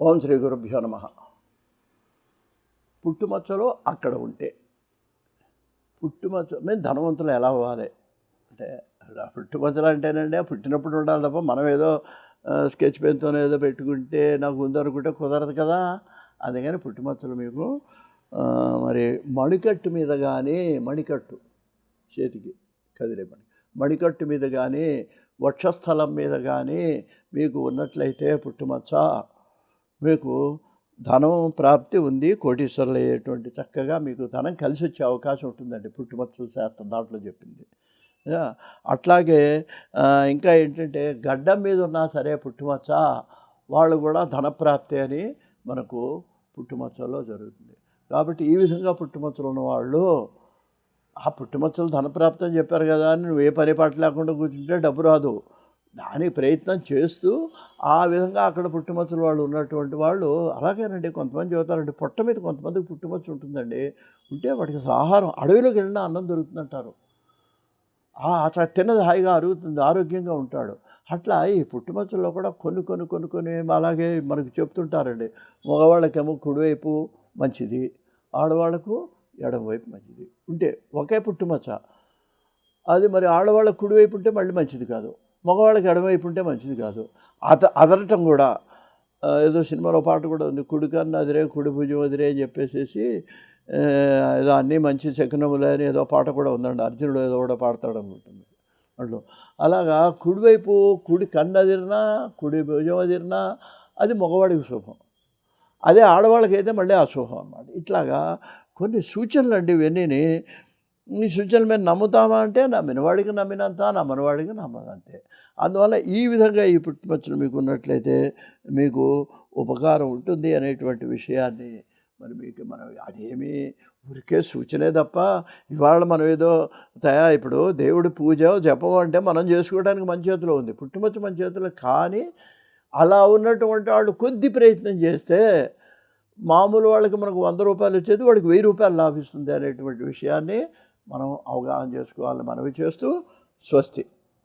ఓం శ్రీ గురుభ్యో నమ. పుట్టుమచ్చలు అక్కడ ఉంటే పుట్టుమచ్చ మేము ధనవంతులు ఎలా అవ్వాలి? అంటే పుట్టుమచ్చలు అంటేనండి పుట్టినప్పుడు ఉండాలి తప్ప మనం ఏదో స్కెచ్ పెన్తో ఏదో పెట్టుకుంటే నాకు ఉందనుకుంటే కుదరదు కదా. అందుకని పుట్టుమచ్చలు మీకు మరి మణికట్టు మీద కానీ మణికట్టు చేతికి కదిలే మణి మణికట్టు మీద కానీ వక్షస్థలం మీద కానీ మీకు ఉన్నట్లయితే పుట్టుమచ్చ మీకు ధనం ప్రాప్తి ఉంది కోటీశ్వరులు అయ్యేటువంటి చక్కగా మీకు ధనం కలిసి వచ్చే అవకాశం ఉంటుందండి పుట్టుమచ్చల శాస్త్రం దాంట్లో చెప్పింది. అట్లాగే ఇంకా ఏంటంటే గడ్డం మీద ఉన్నా సరే పుట్టుమచ్చ వాళ్ళు కూడా ధనప్రాప్తి అని మనకు పుట్టుమచ్చలో జరుగుతుంది. కాబట్టి ఈ విధంగా పుట్టుమచ్చలు ఉన్నవాళ్ళు ఆ పుట్టుమచ్చలు ధనప్రాప్తి అని చెప్పారు కదా అని నువ్వు ఏ పని పాట లేకుండా కూర్చుంటే డబ్బు రాదు. దానికి ప్రయత్నం చేస్తూ ఆ విధంగా అక్కడ పుట్టుమచ్చలు వాళ్ళు ఉన్నటువంటి వాళ్ళు అలాగేనండి. కొంతమంది చెబుతారండి పొట్ట మీద కొంతమందికి పుట్టుమచ్చ ఉంటుందండి. ఉంటే వాడికి ఆహారం అడవిలోకి వెళ్ళినా అన్నం దొరుకుతుందంటారు. అట్లా తిన్నది హాయిగా అరుగుతుంది ఆరోగ్యంగా ఉంటాడు. అట్లా ఈ పుట్టుమచ్చల్లో కూడా కొన్ని కొన్ని కొన్ని కొన్ని అలాగే మనకు చెప్తుంటారండి. మగవాళ్ళకేమో కుడివైపు మంచిది ఆడవాళ్ళకు ఎడమవైపు మంచిది. ఉంటే ఒకే పుట్టుమచ్చ. అది మరి ఆడవాళ్ళ కుడివైపు ఉంటే మళ్ళీ మంచిది కాదు. మగవాళ్ళకి ఎడమవైపు ఉంటే మంచిది కాదు. అత అదరటం కూడా ఏదో సినిమాలో పాట కూడా ఉంది కుడి కన్ను అదిరే కుడి భుజం అదిరే అని చెప్పేసేసి ఏదో అన్నీ మంచి శకునములే అని ఏదో పాట కూడా ఉందండి. అర్జునుడు ఏదో కూడా పాడతాడు అనుకుంటుంది. అట్లు అలాగా కుడివైపు కుడి కన్ను అదిరినా కుడి భుజం అదిరినా అది మగవాడికి శుభం. అదే ఆడవాళ్ళకైతే మళ్ళీ అశుభం అన్నమాట. ఇట్లాగా కొన్ని సూచనలు అండి ఇవన్నీ ఈ సూచనలు మేము నమ్ముతామా అంటే నమ్మినవాడికి నమ్మినంత నమ్మనివాడికి నమ్మదంతే అందువల్ల ఈ విధంగా ఈ పుట్టుపచ్చలు మీకు ఉన్నట్లయితే మీకు ఉపకారం ఉంటుంది అనేటువంటి విషయాన్ని మరి మీకు మనం అదేమి ఊరికే సూచనే తప్ప ఇవాళ మనం ఏదో తయా ఇప్పుడు దేవుడి పూజ జపం అంటే మనం చేసుకోవడానికి మన చేతిలో ఉంది. పుట్టుమచ్చ మన చేతిలో కానీ అలా ఉన్నటువంటి వాళ్ళు కొద్ది ప్రయత్నం చేస్తే మామూలు వాళ్ళకి మనకు వంద రూపాయలు వచ్చేది వాడికి వెయ్యి రూపాయలు లాభిస్తుంది అనేటువంటి విషయాన్ని మనం అవగాహన చేసుకోవాలని మనవి చేస్తూ స్వస్తి.